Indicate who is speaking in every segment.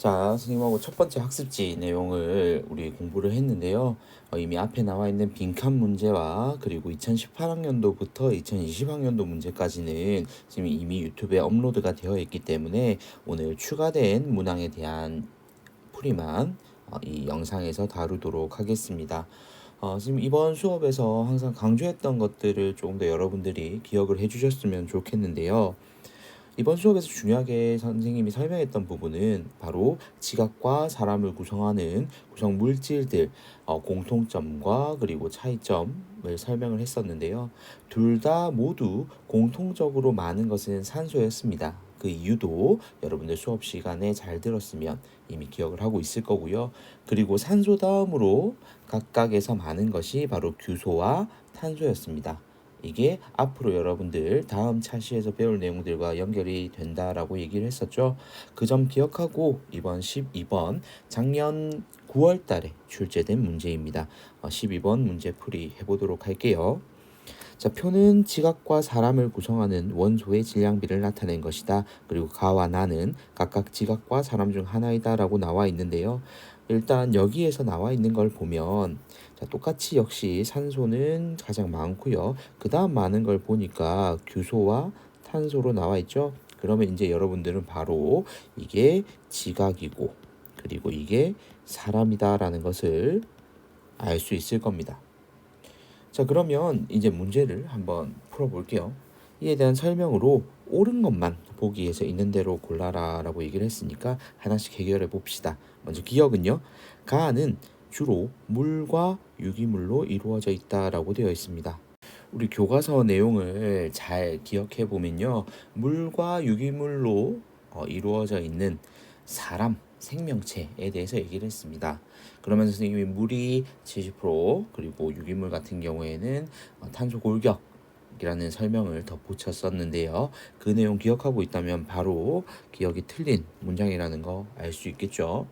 Speaker 1: 자, 선생님하고 첫 번째 학습지 내용을 우리 공부를 했는데요. 어, 이미 앞에 나와 있는 빈칸 문제와 그리고 2018학년도부터 2020학년도 문제까지는 지금 이미 유튜브에 업로드가 되어 있기 때문에 오늘 추가된 문항에 대한 풀이만 어, 이 영상에서 다루도록 하겠습니다. 어, 지금 이번 수업에서 항상 강조했던 것들을 조금 더 여러분들이 기억을 해주셨으면 좋겠는데요. 이번 수업에서 중요하게 선생님이 설명했던 부분은 바로 지각과 사람을 구성하는 구성 물질들 어, 공통점과 그리고 차이점을 설명을 했었는데요. 둘 다 모두 공통적으로 많은 것은 산소였습니다. 그 이유도 여러분들 수업 시간에 잘 들었으면 이미 기억을 하고 있을 거고요. 그리고 산소 다음으로 각각에서 많은 것이 바로 규소와 탄소였습니다. 이게 앞으로 여러분들 다음 차시에서 배울 내용들과 연결이 된다라고 얘기를 했었죠. 그 점 기억하고 이번 12번 작년 9월 달에 출제된 문제입니다. 어, 12번 문제 풀이 해보도록 할게요. 자, 표는 지각과 사람을 구성하는 원소의 질량비를 나타낸 것이다. 그리고 가와 나는 각각 지각과 사람 중 하나이다 라고 나와 있는데요. 일단 여기에서 나와 있는 걸 보면 자, 똑같이 역시 산소는 가장 많고요. 그 다음 많은 걸 보니까 규소와 탄소로 나와 있죠. 그러면 이제 여러분들은 바로 이게 지각이고 그리고 이게 사람이다라는 것을 알 수 있을 겁니다. 자, 그러면 이제 문제를 한번 풀어볼게요. 이에 대한 설명으로 옳은 것만 보기 위해서 있는 대로 골라라 라고 얘기를 했으니까 하나씩 해결해 봅시다. 먼저 기억은요. 가는 주로 물과 유기물로 이루어져 있다라고 되어 있습니다. 우리 교과서 내용을 잘 기억해 보면요. 물과 유기물로 어, 이루어져 있는 사람, 생명체에 대해서 얘기를 했습니다. 그러면서 선생님이 물이 70% 그리고 유기물 같은 경우에는 어, 탄소 골격 이라는 설명을 덧붙였었는데요. 그 내용 기억하고 있다면 바로 기억이 틀린 문장이라는 거 알 수 있겠죠.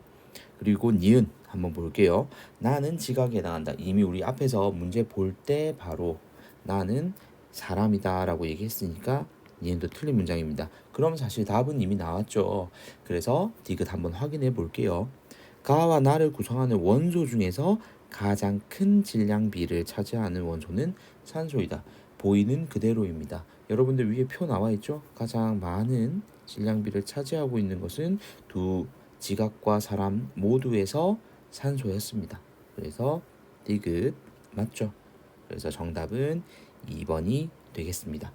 Speaker 1: 그리고 니은 한번 볼게요. 나는 지각에 해당한다. 이미 우리 앞에서 문제 볼 때 바로 나는 사람이다 라고 얘기했으니까 니은도 틀린 문장입니다. 그럼 사실 답은 이미 나왔죠. 그래서 디귿 한번 확인해 볼게요. 가와 나를 구성하는 원소 중에서 가장 큰 질량비를 차지하는 원소는 산소이다. 보이는 그대로입니다. 여러분들 위에 표 나와 있죠? 가장 많은 질량비를 차지하고 있는 것은 두 지각과 사람 모두에서 산소였습니다. 그래서 디귿 맞죠? 그래서 정답은 2번이 되겠습니다.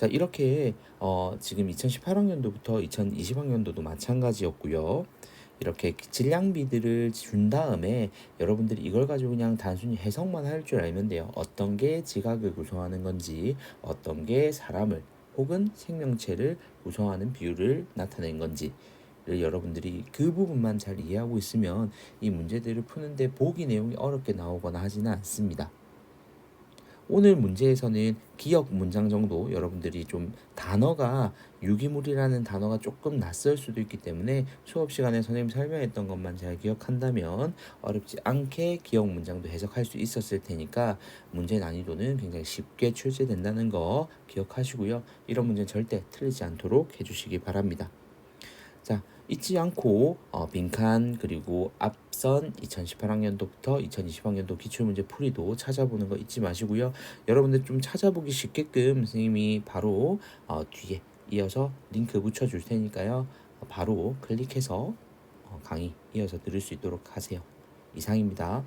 Speaker 1: 자 이렇게 어, 지금 2018학년도부터 2020학년도도 마찬가지였고요. 이렇게 질량비들을 준 다음에 여러분들이 이걸 가지고 그냥 단순히 해석만 할 줄 알면 돼요. 어떤 게 지각을 구성하는 건지, 어떤 게 사람을 혹은 생명체를 구성하는 비율을 나타낸 건지 여러분들이 그 부분만 잘 이해하고 있으면 이 문제들을 푸는데 보기 내용이 어렵게 나오거나 하지는 않습니다. 오늘 문제에서는 기억 문장 정도 여러분들이 좀 단어가 유기물이라는 단어가 조금 낯설 수도 있기 때문에 수업 시간에 선생님 설명했던 것만 잘 기억한다면 어렵지 않게 기억 문장도 해석할 수 있었을 테니까 문제 난이도는 굉장히 쉽게 출제된다는 거 기억하시고요. 이런 문제는 절대 틀리지 않도록 해주시기 바랍니다. 자, 잊지 않고 어, 빈칸 그리고 앞선 2018학년도부터 2020학년도 기출문제 풀이도 찾아보는 거 잊지 마시고요. 여러분들 좀 찾아보기 쉽게끔 선생님이 바로 어, 뒤에 이어서 링크 붙여줄 테니까요. 어, 바로 클릭해서 어, 강의 이어서 들을 수 있도록 하세요. 이상입니다.